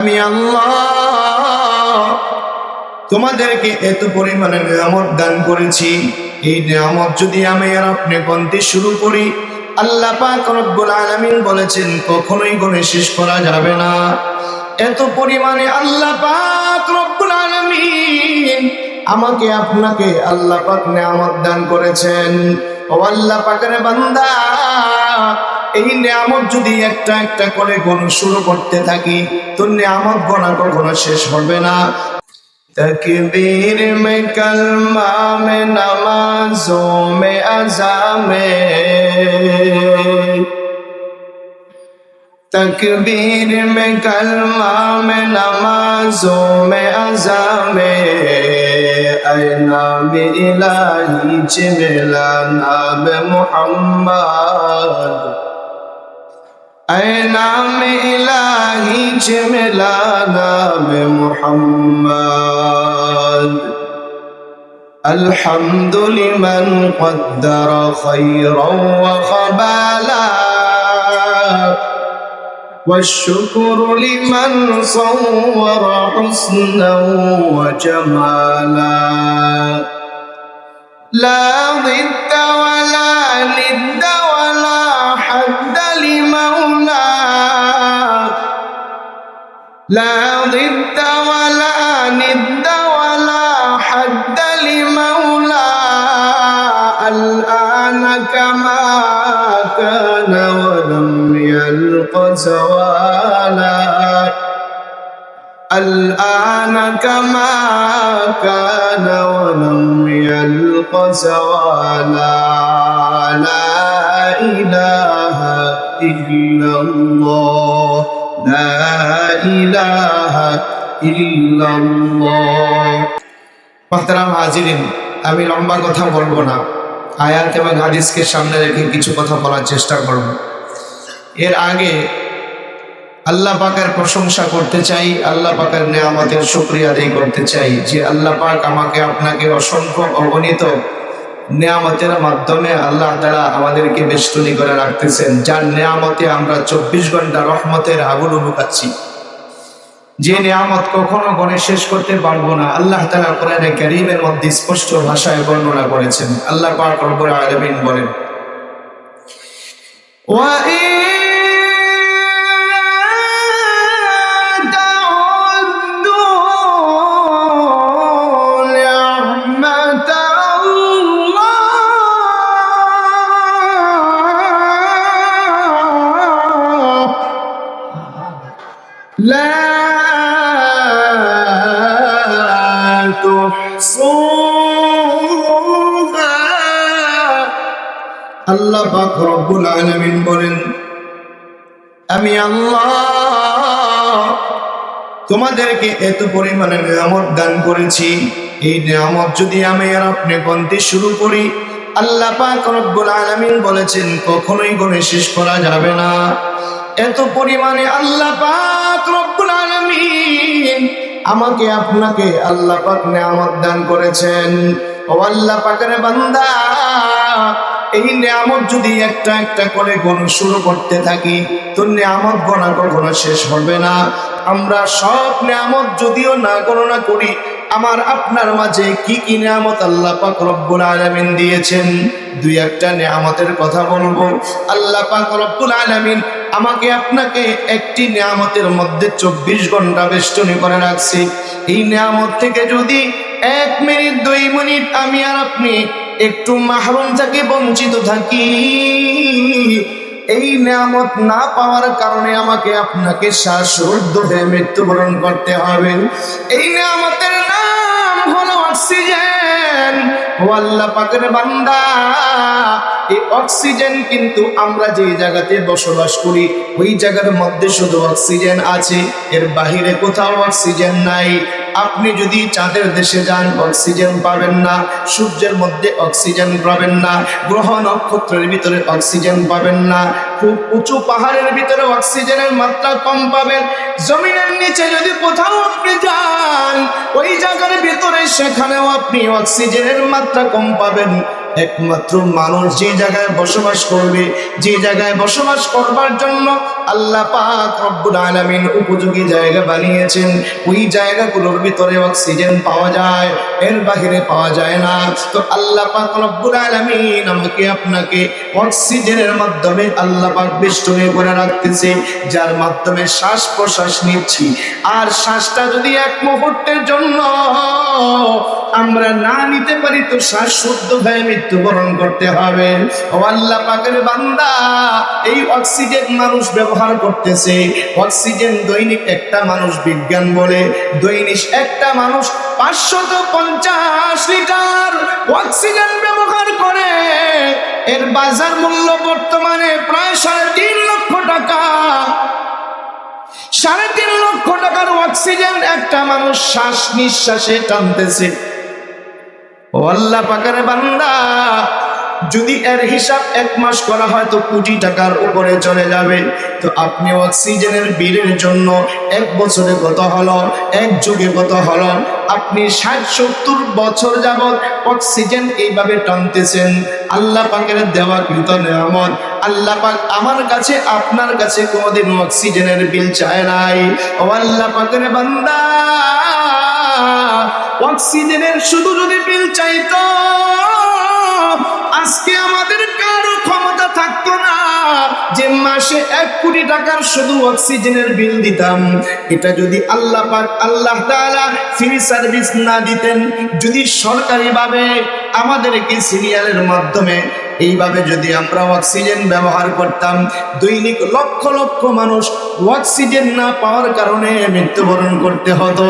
আমি আল্লাহ তোমাদেরকে এত পরিমাণে নিয়ামত দান করেছি। এই নিয়ামত যদি আমি আর আপনি গন্তে শুরু করি, আল্লাহ পাক রব্বুল আলামিন বলেছেন, কখনোই গনে শেষ করা যাবে না। এত পরিমাণে আল্লাহ পাক রব্বুল আলামিন আমাকে, আপনাকে আল্লাহ পাক নিয়ামত দান করেছেন। ও আল্লাহ পাকের বান্দা এই নিয়ামত যদি একটা একটা করে গণ শুরু করতে থাকি, তো নিয়ামত গণা কখনো শেষ হবে না। তকবীর মে কলমা মে নমাজো মে আজামে তকবীর মে কলমা মে নমাজো মে আজামে আয়না মে নাম মোহাম্মদ। اے نام الہی چھ ملا نام محمد۔ الحمد لمن قدر خيرا وخبالا والشكر لمن صور حسنا وجمالا لا ضد ولا ند لا ضد ولا ند ولا حد لمولاه الآن كما كان ولم يلق زوالا. الآن كما كان ولم يلق زوالا. لا إله إلا الله. আমি লম্বা কথা বলব না। আয়াত এবং হাদিসকে সামনে রেখে কিছু কথা বলার চেষ্টা করব। এর আগে আল্লাহ পাকের প্রশংসা করতে চাই, আল্লাহ পাকের নিয়ামতের শুক্রিয়া আদায় করতে চাই যে আল্লাহ পাক আমাকে আপনাকে অসংখ্য অগণিত নিয়ামতের মাধ্যমে আল্লাহ তারা আমাদেরকে বেষ্টনী করে রাখতেছেন। যার নিয়ামতে আমরা চব্বিশ ঘণ্টা রহমতের আগুন ঢুকাচ্ছি যে নিয়ামত কখনো গণে শেষ করতে পারব না, আল্লাহ তালা কোরআনে করিমের মধ্যে স্পষ্ট ভাষায় বর্ণনা করেছেন। আল্লাহ পাক রব্বুল বলেন, ওয়া لا تحصوها আল্লাহ পাক রব্বুল আলামিন বলেন আমি আল্লাহ তোমাদেরকে এত পরিমাণে নিয়ামত দান করেছি এই নিয়ামত যদি আমি আর আপনি গন্তে শুরু করি আল্লাহ পাক রব্বুল আলামিন বলেছেন কখনোই গনে শেষ করা যাবে না এত পরিমাণে আল্লাহ পাক রব্বুল আলামিন আমাকে, আপনাকে আল্লাহ পাক নিয়ামত দান করেছেন। ও আল্লাহ পাকের বান্দা, এই নিয়ামত যদি একটা একটা করে গণ শুরু করতে থাকি, তো নিয়ামত গণা কখনো শেষ হবে না। আমরা সব নিয়ামত যদিও না গণনা করি, আমার আপনার মাঝে কি কি নিয়ামত আল্লাহ পাক রব্বুল আলামিন দিয়েছেন, দুই একটা নিয়ামতের কথা বলব। আল্লাহ পাক রব্বুল আলামিন আমাকে আপনাকে একটি নিয়ামতের মধ্যে চব্বিশ ঘণ্টা বেষ্টনী করে রাখছি। এই নিয়ামত থেকে যদি এক মিনিট, দুই মিনিট আমি আর আপনি একটু মাহরুম থেকে বঞ্চিত থাকি, এই নিয়ামত না পাওয়ার কারণে আমাকে আপনাকে শ্বাসরুদ্ধ মৃত্যুবরণ করতে হবে। এই নিয়ামতের নাম হলো অক্সিজেন। ও আল্লাহ পাকের বান্দা এই অক্সিজেন কিন্তু আমরা যে জায়গাতে বসবাস করি, ওই জায়গার মধ্যে শুধু অক্সিজেন আছে, এর বাহিরে কোথাও অক্সিজেন নাই। আপনি যদি চাঁদের দেশে যান, অক্সিজেন পাবেন না, সূর্যের মধ্যে অক্সিজেন পাবেন না, গ্রহ নক্ষত্রের ভিতরে অক্সিজেন পাবেন না, খুব উঁচু পাহাড়ের ভিতরে অক্সিজেনের মাত্রা কম পাবেন, জমিনের নিচে যদি কোথাও আপনি যান, ওই জায়গার ভিতরে সেখানেও আপনি অক্সিজেনের মাত্রা কম পাবেন। একমাত্র মানুষ যে জায়গায় বসবাস করবে, যে জায়গায় বসবাস করবার জন্য আল্লাহ পাক রব্বুল আলামিন উপযোগী জায়গা বানিয়েছেন। ওই জায়গাগুলোর ভিতরে অক্সিজেন পাওয়া যায়, এর বাহিরে পাওয়া যায় না। তো আল্লাহ পাক রব্বুল আলামিন আমাকে, আপনাকে অক্সিজেনের মাধ্যমে আল্লাহ পাক বেষ্টনী করে রাখতেছে, যার মাধ্যমে শ্বাস প্রশ্বাস নিচ্ছি। আর শ্বাসটা যদি এক মুহূর্তের জন্য আমরা না নিতে পারি তো শ্বাস শুদ্ধ হয়ে মৃত্যুবরণ করতে হবে। ও আল্লাহ পাকের বান্দা, এই অক্সিজেন মানুষ ব্যবহার করতেছে। অক্সিজেন দৈনিক একটা মানুষ বিজ্ঞান বলে, দৈনিক একটা মানুষ পাঁচশত পঞ্চাশ লিটার অক্সিজেন ব্যবহার করে। এর বাজার মূল্য বর্তমানে প্রায় সাড়ে তিন লক্ষ টাকা। সাড়ে তিন লক্ষ টাকার অক্সিজেন একটা মানুষ শ্বাস নিঃশ্বাসে টানতেছে। আল্লাহ পাকের বান্দা, যদি এর হিসাব এক মাস করা হয় তো কোটি টাকার উপরে চলে যাবে। তো আপনি অক্সিজেনের বিলের জন্য এক বছরে কত হলো এক যুগে কত হলো আপনি ষাট, সত্তর বছর যাবৎ অক্সিজেন এইভাবে টানতেছেন। আল্লাহ পাকের দেওয়া কৃত নিয়ামত। আল্লাহ পাক আমার কাছে, আপনার কাছে কোনোদিন অক্সিজেনের বিল চায় নাই। ও আল্লাহ পাকের বান্দা অক্সিজেনের শুধু যদি বিল চাইতো, আজকে আমাদের কারও ক্ষমতা থাকতো না। যে মাসে এক কোটি টাকার শুধু অক্সিজেনের বিল দিতাম, এটা যদি আল্লাহ পাক, আল্লাহ তাআলা ফ্রি সার্ভিস না দিতেন, যদি সরকারিভাবে আমাদেরকে সিরিয়ালের মাধ্যমে এইভাবে যদি আমরা অক্সিজেন ব্যবহার করতাম, দৈনিক লক্ষ লক্ষ মানুষ অক্সিজেন না পাওয়ার কারণে মৃত্যুবরণ করতে হতো।